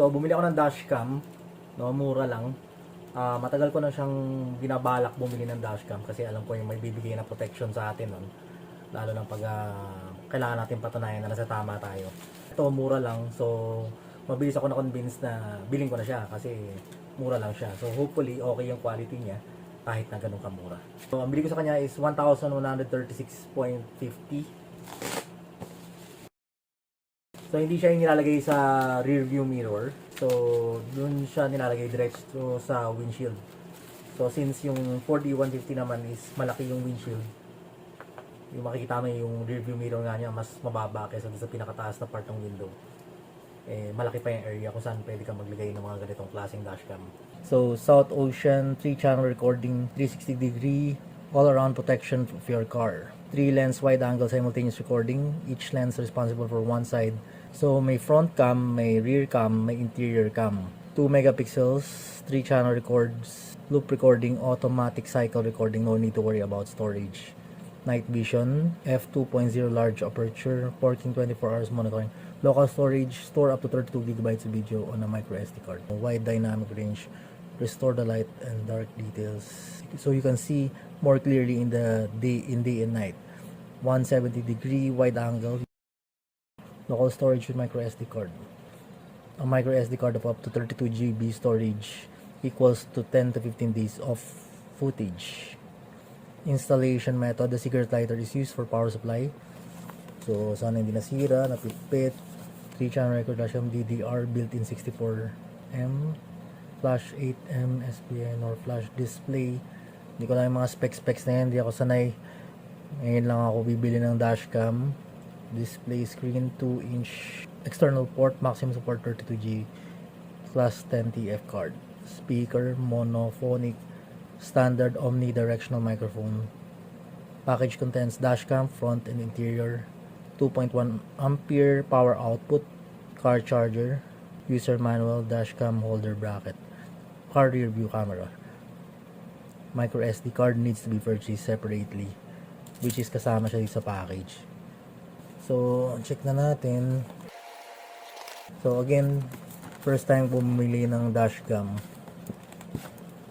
So, bumili ako ng dashcam. No, mura lang. Ah, matagal ko na siyang binabalak bumili ng dashcam kasi alam ko yung may bibigay na protection sa atin nun. Lalo na pag ah, kailangan natin patunayan na nasa tama tayo. Ito, mura lang. So, mabilis ako na-convince na bilhin ko na siya kasi mura lang siya. So, hopefully, okay yung quality niya kahit na ganun kamura. So, ang bili ko sa kanya is 1,136.50 So, hindi siya yung nilalagay sa rear view mirror. So, dun siya nilalagay diretso sa windshield. So, since yung 4D150 naman is malaki yung windshield, yung makikita mo yung rear view mirror nga niya, mas mababa kaysa sa pinakataas na part ng window. Eh, malaki pa yung area kung saan pwede ka maglagay ng mga ganitong klaseng dashcam. So, South Ocean 3-channel recording, 360 degree, all-around protection of your car. 3 lens wide-angle simultaneous recording, each lens responsible for one side. So, may front cam, may rear cam, may interior cam. 2 megapixels, 3 channel records, loop recording, automatic cycle recording, no need to worry about storage. Night vision, f2.0 large aperture, working 24 hours monitoring. Local storage, store up to 32 gigabytes of video on a micro SD card. Wide dynamic range, restore the light and dark details. So you can see more clearly in the day in day and night. 170 degree wide angle local storage with micro SD card. A micro SD card of up to 32 GB storage equals to 10 to 15 days of footage. Installation method, the cigarette lighter is used for power supply. So, sana hindi nasira, napipit. 3 channel record flash DDR built-in 64M flash 8M SPN or flash display. Hindi ko lang yung mga specs-specs na yan, hindi ako sanay. Ngayon lang ako bibili ng dashcam display screen 2 inch external port maximum support 32G class 10 TF card. Speaker monophonic standard omnidirectional microphone. Package contains dashcam front and interior 2.1 ampere power output car charger user manual dashcam holder bracket car rear view camera. Micro SD card needs to be purchased separately which is kasama siya sa package So, check na natin. So, again, first time bumili ng dashcam.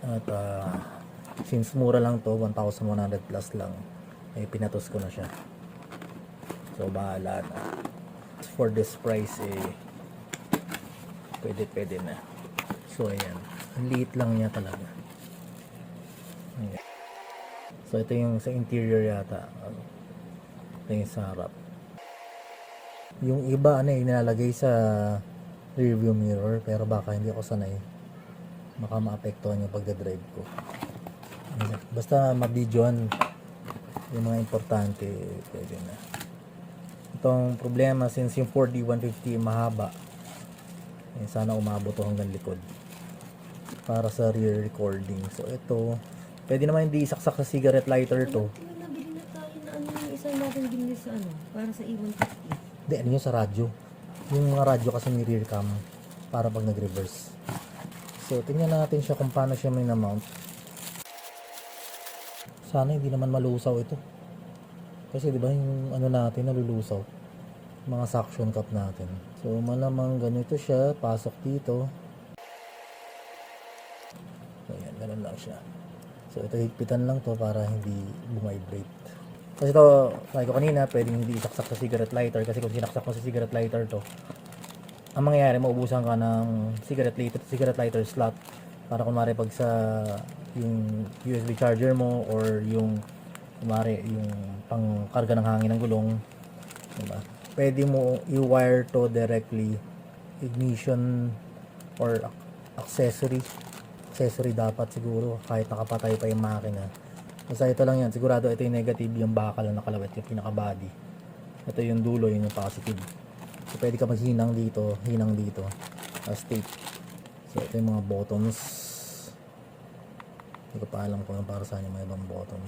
At, ah, since mura lang to, 1,100 plus lang, eh, pinatos ko na siya. So, bahala na. For this price, eh, pwede, pwede na. So, ayan. Ang liit lang niya talaga. Ayan. So, ito yung sa interior yata. Ito yung sa harap yung iba ano eh nilalagay sa rearview mirror pero baka hindi ako sanay. Baka maapektuhan yung pagdadrive ko. Basta mabidyoan yung mga importante pwede na. Itong problema since yung 4D 150 mahaba eh, sana umabot to hanggang likod para sa rear recording. So ito pwede naman hindi isaksak sa cigarette lighter to. Nabili na tayo na ano yung isa natin binili sa ano, para sa E150. Hindi, ano yun sa radyo. Yung mga radyo kasi may rear cam para pag nag-reverse. So, tingnan natin siya kung paano siya may na-mount. Sana hindi naman malusaw ito. Kasi di ba yung ano natin nalulusaw. Mga suction cup natin. So, malamang ganito siya. Pasok dito. So, yan. Ganun lang siya. So, ito higpitan lang to para hindi bumibrate. Kasi ito, sabi ko kanina, pwedeng hindi isaksak sa cigarette lighter kasi kung sinaksak mo sa cigarette lighter to, ang mangyayari, maubusan ka ng cigarette lighter, cigarette lighter slot para kunwari pag sa yung USB charger mo or yung kunwari yung pangkarga ng hangin ng gulong diba? pwede mo i-wire to directly ignition or ac- accessory accessory dapat siguro kahit nakapatay pa yung makina basta ito lang yan. Sigurado ito yung negative yung bakal na nakalawit yung pinaka body ito yung dulo yun yung positive. So pwede ka maghinang dito hinang dito as tape. So ito yung mga buttons. Hindi ko pa alam kung para saan yung mga ibang button.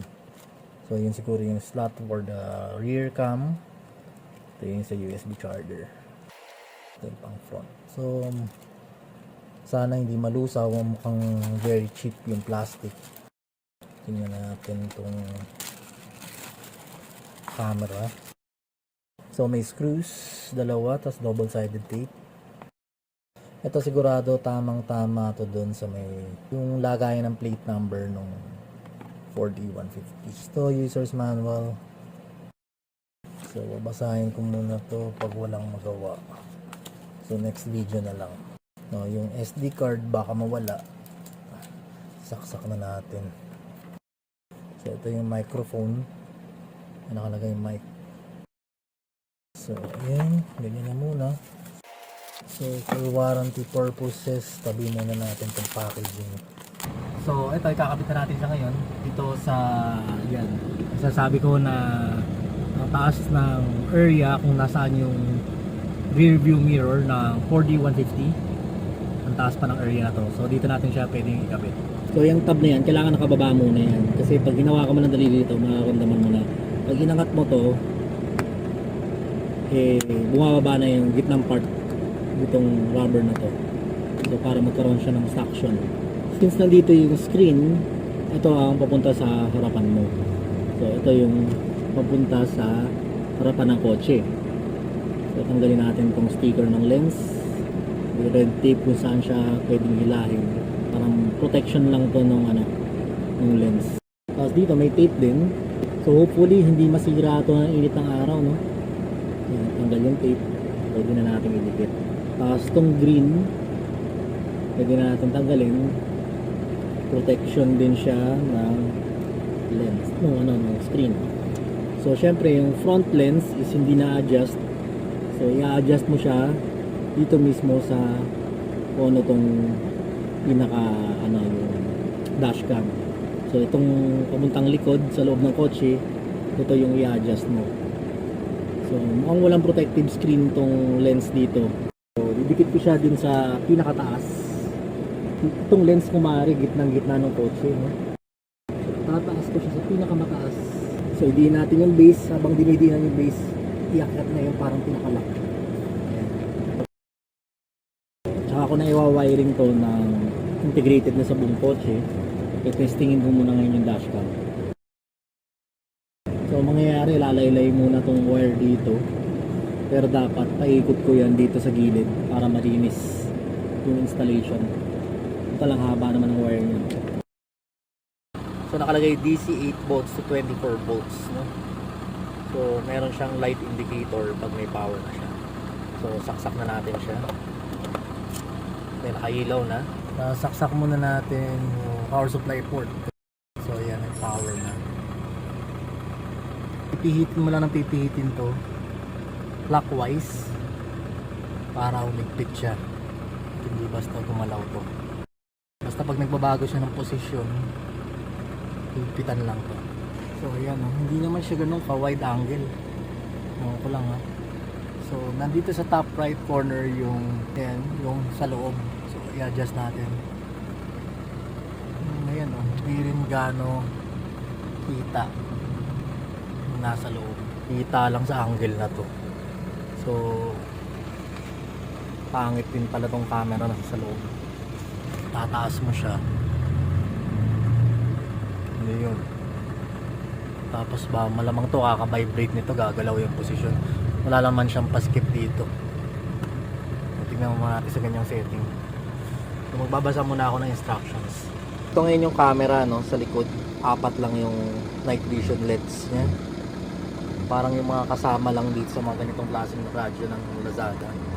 So yun siguro yung slot for the rear cam. Ito yung sa USB charger. Ito yung pang front. So sana hindi malusaw mukhang very cheap yung plastic tingnan natin itong camera so may screws dalawa tas double sided tape Ito sigurado tamang-tama to doon sa may yung lagayan ng plate number nung 4D150. Ito, user's manual. So, babasahin ko muna to pag walang magawa. So, next video na lang. No, yung SD card baka mawala. Saksak na natin. So, ito yung microphone. May nakalagay yung mic. So, ayan. Ganyan na muna. So, for warranty purposes, tabi muna natin itong packaging. So, ito, ikakabit na natin siya ngayon. Dito sa, yan. Sasabi ko na ang taas ng area kung nasaan yung rear view mirror ng 4D150. Ang taas pa ng area na to. So, dito natin siya pwedeng ikabit. So, yung tab na yan, kailangan nakababa muna yan. Kasi pag ginawa ka mo ng daliri dito, makakamdaman mo na. Pag inangat mo to, eh, bumababa na yung gitnang part itong rubber na to. So, para magkaroon siya ng suction. Since nandito yung screen, ito ang papunta sa harapan mo. So, ito yung papunta sa harapan ng kotse. So, tanggalin natin itong sticker ng lens. May red tape kung saan siya pwedeng hilahin. Parang protection lang to ng ano, ng lens. Tapos dito may tape din. So, hopefully, hindi masira ito ng init ng araw, no? Yan, tanggal yung tape. Pwede na natin idikit. Tapos itong green, pwede na natin tanggalin. Protection din siya ng lens, ng ano, ng screen. So, syempre, yung front lens is hindi na-adjust. So, i-adjust mo siya dito mismo sa kung ano tong pinaka, ano, dashcam. So, itong pamuntang likod sa loob ng kotse, ito yung i-adjust mo. So, mukhang walang protective screen tong lens dito. So, didikit ko siya dun sa pinakataas. Itong lens ko maaari gitnang gitna ng kotse. No? So, tataas ko siya sa pinakamataas. So, idiin natin yung base. Habang dinidihan yung base, iakyat na yung parang pinakalock. Ayan. Tsaka ako na iwa-wiring to ng integrated na sa buong kotse. I-testingin ko muna ngayon yung dashcam. So, ang mangyayari, lalaylay muna tong wire dito. Pero dapat paikot ko yan dito sa gilid para malinis yung installation. Ito lang haba naman ng wire niya. So nakalagay DC 8 volts to 24 volts, no? So meron siyang light indicator pag may power na siya. So saksak na natin siya. Then nakailaw na. Uh, saksak muna natin yung power supply port. So yan, may power na. Pipihitin mo lang ng pipihitin to clockwise para umigpit siya. Hindi basta gumalaw to. Basta pag nagbabago siya ng posisyon, higpitan lang to. So ayan, oh, hindi naman siya ganun ka wide angle. Ewan ko lang ha. So nandito sa top right corner yung ayan, yung sa loob. I-adjust natin. Hmm, Ayan oh, hindi rin gano kita nasa loob. Kita lang sa angle na to. So pangit din pala tong camera na sa loob. Tataas mo siya. Ano yun? Tapos ba, malamang to kaka-vibrate nito, gagalaw yung posisyon. Wala naman siyang paskip dito. Tingnan mo natin sa ganyang setting. So, magbabasa muna ako ng instructions. Ito ngayon yung camera, no, sa likod. Apat lang yung night vision LEDs niya. Parang yung mga kasama lang dito sa mga ganitong klaseng radyo ng Lazada.